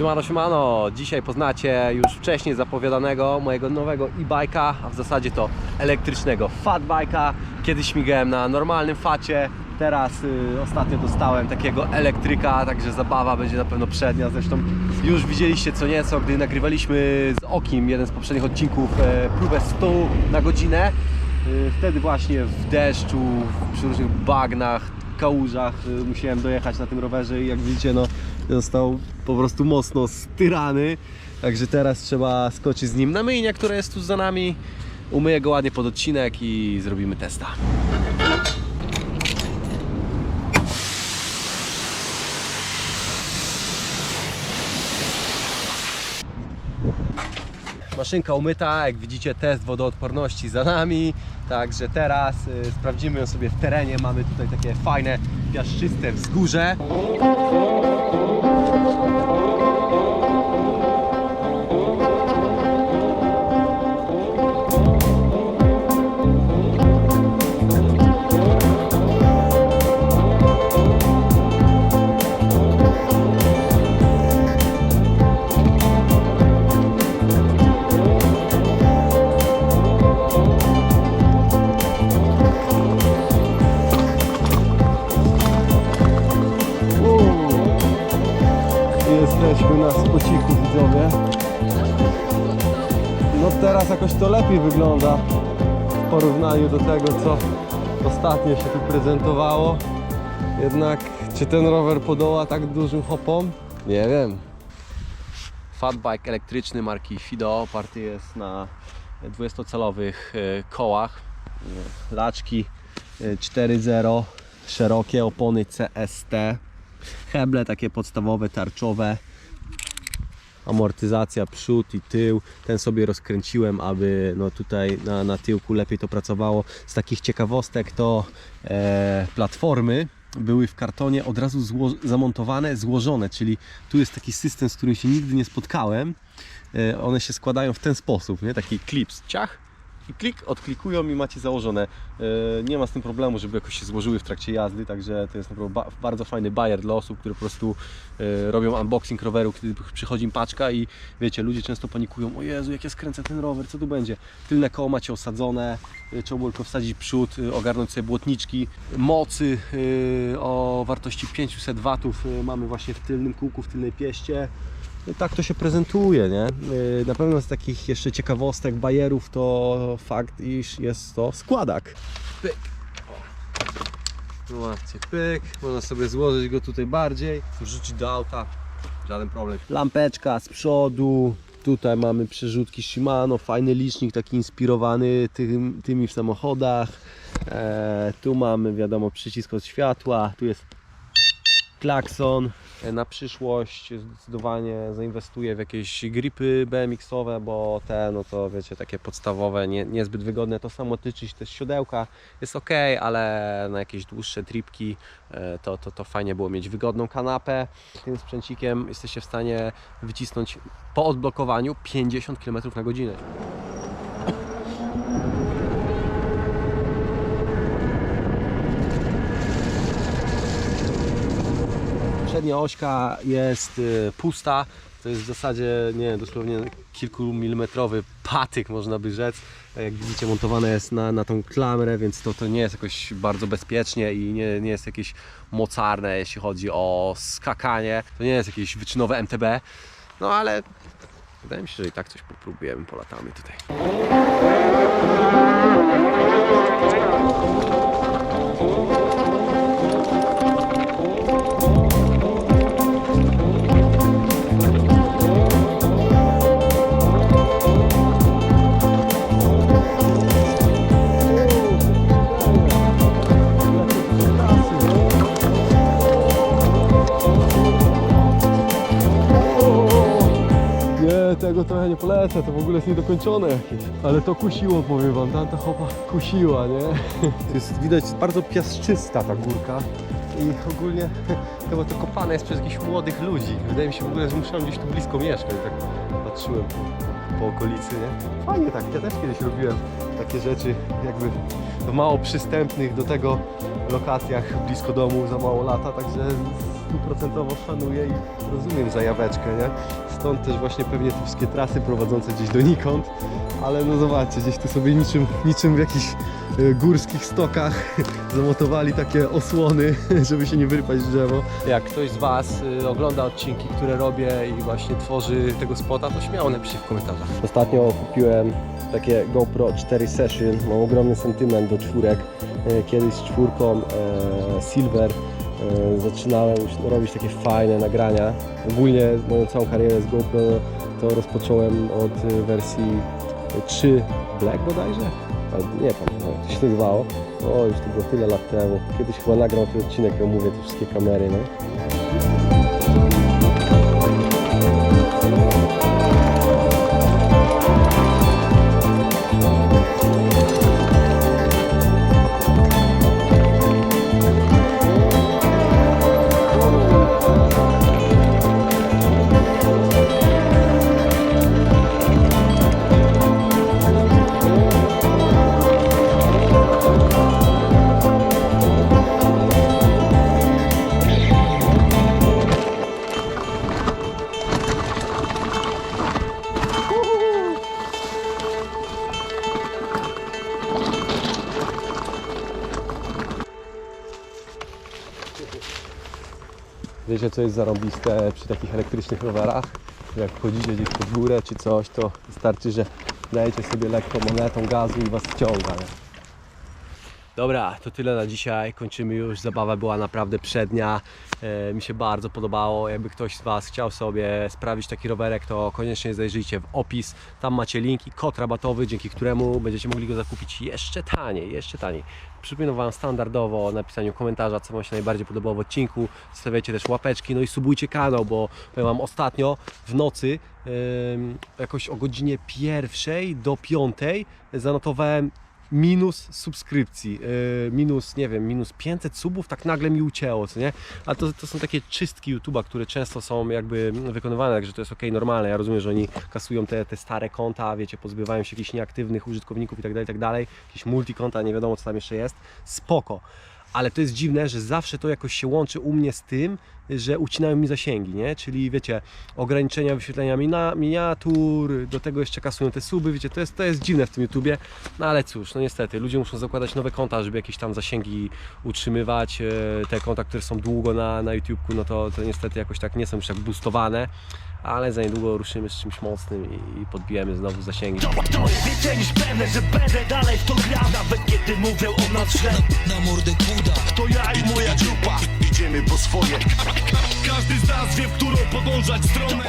Siemano, siemano! Dzisiaj poznacie już wcześniej zapowiadanego mojego nowego e-bike'a, a w zasadzie to elektrycznego fat bike'a. Kiedyś śmigałem na normalnym facie, teraz y, ostatnio dostałem takiego elektryka, także zabawa będzie na pewno przednia. Zresztą już widzieliście co nieco, gdy nagrywaliśmy z Okim jeden z poprzednich odcinków e, próbę 100 na godzinę. Y, Wtedy właśnie w deszczu, przy różnych bagnach, kałużach y, musiałem dojechać na tym rowerze i jak widzicie no został po prostu mocno styrany. Także teraz trzeba skoczyć z nim na myjnię, która jest tu za nami. Umyję go ładnie pod odcinek i zrobimy testa. Maszynka umyta, jak widzicie test wodoodporności za nami. Także teraz y, sprawdzimy ją sobie w terenie. Mamy tutaj takie fajne, piaszczyste wzgórze. Jesteśmy na spociku widzowie. No teraz jakoś to lepiej wygląda w porównaniu do tego co ostatnio się tu prezentowało. Jednak czy ten rower podoła tak dużym hopom? Nie wiem. Fatbike elektryczny marki Fido oparty jest na 20-calowych e, kołach. E, Laczki e, 4.0, szerokie opony CST, heble takie podstawowe, tarczowe, amortyzacja przód i tył. Ten sobie rozkręciłem, aby no tutaj na, na tyłku lepiej to pracowało. Z takich ciekawostek to e, platformy były w kartonie od razu zło- zamontowane, złożone, czyli tu jest taki system, z którym się nigdy nie spotkałem. E, one się składają w ten sposób, nie? taki klips, ciach i klik, odklikują i macie założone. E, Nie ma z tym problemu, żeby jakoś się złożyły w trakcie jazdy, także to jest naprawdę ba- bardzo fajny bajer dla osób, które po prostu e, robią unboxing roweru, kiedy przychodzi im paczka i wiecie, ludzie często panikują, o Jezu, jak ja skręcę ten rower, co tu będzie? Tylne koło macie osadzone, e, trzeba było tylko wsadzić przód, e, ogarnąć sobie błotniczki, mocy e, o wartości 500 watów e, mamy właśnie w tylnym kółku, w tylnej pieście. No tak to się prezentuje, nie? Yy, Na pewno z takich jeszcze ciekawostek, bajerów to fakt, iż jest to składak. Pyk. O. Zobaczcie, pyk. Można sobie złożyć go tutaj bardziej, wrzucić do auta, żaden problem. Lampeczka z przodu. Tutaj mamy przerzutki Shimano, fajny licznik taki inspirowany tym, tymi w samochodach. E, tu mamy wiadomo przycisk od światła, tu jest klakson. E, Na przyszłość zdecydowanie zainwestuję w jakieś gripy BMX-owe, bo te, no to wiecie, takie podstawowe, nie, niezbyt wygodne. To samo tyczy się też siodełka, jest ok, ale na jakieś dłuższe tripki e, to, to, to fajnie było mieć wygodną kanapę. Tym sprzęcikiem jesteście w stanie wycisnąć po odblokowaniu 50 km na godzinę. Przednia ośka jest y, pusta. To jest w zasadzie, nie dosłownie kilkumilimetrowy patyk, można by rzec. Jak widzicie, montowane jest na, na tą klamrę, więc to, to nie jest jakoś bardzo bezpiecznie i nie, nie jest jakieś mocarne, jeśli chodzi o skakanie. To nie jest jakieś wyczynowe MTB. No ale wydaje mi się, że i tak coś popróbujemy, polatamy tutaj. Tego trochę nie polecę, to w ogóle jest niedokończone jakieś. Ale to kusiło, powiem wam, tamta chopa kusiła, nie? Jest widać bardzo piaszczysta ta górka i ogólnie chyba to kopane jest przez jakichś młodych ludzi. Wydaje mi się w ogóle, że muszę gdzieś tu blisko mieszkać, tak patrzyłem po, po okolicy, nie? Fajnie tak, ja też kiedyś robiłem takie rzeczy jakby w mało przystępnych do tego lokacjach blisko domu za mało lata, także stuprocentowo szanuję i rozumiem zajaweczkę, nie? Stąd też właśnie pewnie te wszystkie trasy prowadzące gdzieś donikąd, ale no zobaczcie, gdzieś tu sobie niczym, niczym w jakichś e, górskich stokach zamotowali takie osłony, żeby się nie wyrypać drzewo. Jak ktoś z Was y, ogląda odcinki, które robię i właśnie tworzy tego spota, to śmiało napiszcie w komentarzach. Ostatnio kupiłem takie GoPro 4 Session, mam ogromny sentyment do czwórek. E, Kiedyś z czwórką e, Silver e, zaczynałem robić takie fajne nagrania. Ogólnie moją całą karierę z GoPro to rozpocząłem od wersji 3 Black bodajże? Nie pamiętam jak to się nazywało. O, już to było tyle lat temu. Kiedyś chyba nagrał ten odcinek, jak mówię, te wszystkie kamery, no. Wiecie co jest zarąbiste przy takich elektrycznych rowerach? Jak wchodzicie gdzieś pod górę czy coś, to wystarczy, że dajecie sobie lekko monetą gazu i was wciąga. Nie? Dobra, to tyle na dzisiaj. Kończymy już. Zabawa była naprawdę przednia. E, mi się bardzo podobało. Jakby ktoś z Was chciał sobie sprawić taki rowerek, to koniecznie zajrzyjcie w opis. Tam macie link i kod rabatowy, dzięki któremu będziecie mogli go zakupić jeszcze taniej, jeszcze taniej. Przypominam Wam standardowo o napisaniu komentarza, co Wam się najbardziej podobało w odcinku. Zostawiajcie też łapeczki, no i subujcie kanał, bo powiem Wam ostatnio w nocy jakoś o godzinie pierwszej do piątej zanotowałem minus subskrypcji, yy, minus, nie wiem, minus 500 subów, tak nagle mi ucięło, co nie? A to, to są takie czystki YouTube'a, które często są jakby wykonywane, także to jest ok, normalne. Ja rozumiem, że oni kasują te, te stare konta, wiecie, pozbywają się jakichś nieaktywnych użytkowników i tak dalej, tak dalej, jakieś multikonta, nie wiadomo co tam jeszcze jest. Spoko. Ale to jest dziwne, że zawsze to jakoś się łączy u mnie z tym, że ucinają mi zasięgi, nie? Czyli wiecie, ograniczenia wyświetlenia miniatur, do tego jeszcze kasują te suby, wiecie, to jest, to jest dziwne w tym YouTubie, no ale cóż, no niestety, ludzie muszą zakładać nowe konta, żeby jakieś tam zasięgi utrzymywać, e, te konta, które są długo na, na YouTubeku, no to, to niestety jakoś tak nie są już tak boostowane, ale za niedługo ruszymy z czymś mocnym i, i podbijemy znowu zasięgi. To, to jest więcej niż pewne, że będę dalej w to grał Nawet kiedy mówią o nas źle. Na mordę kuda. To ja i moja grupa. Idziemy po swoje. Każdy z nas wie, w którą podążać stronę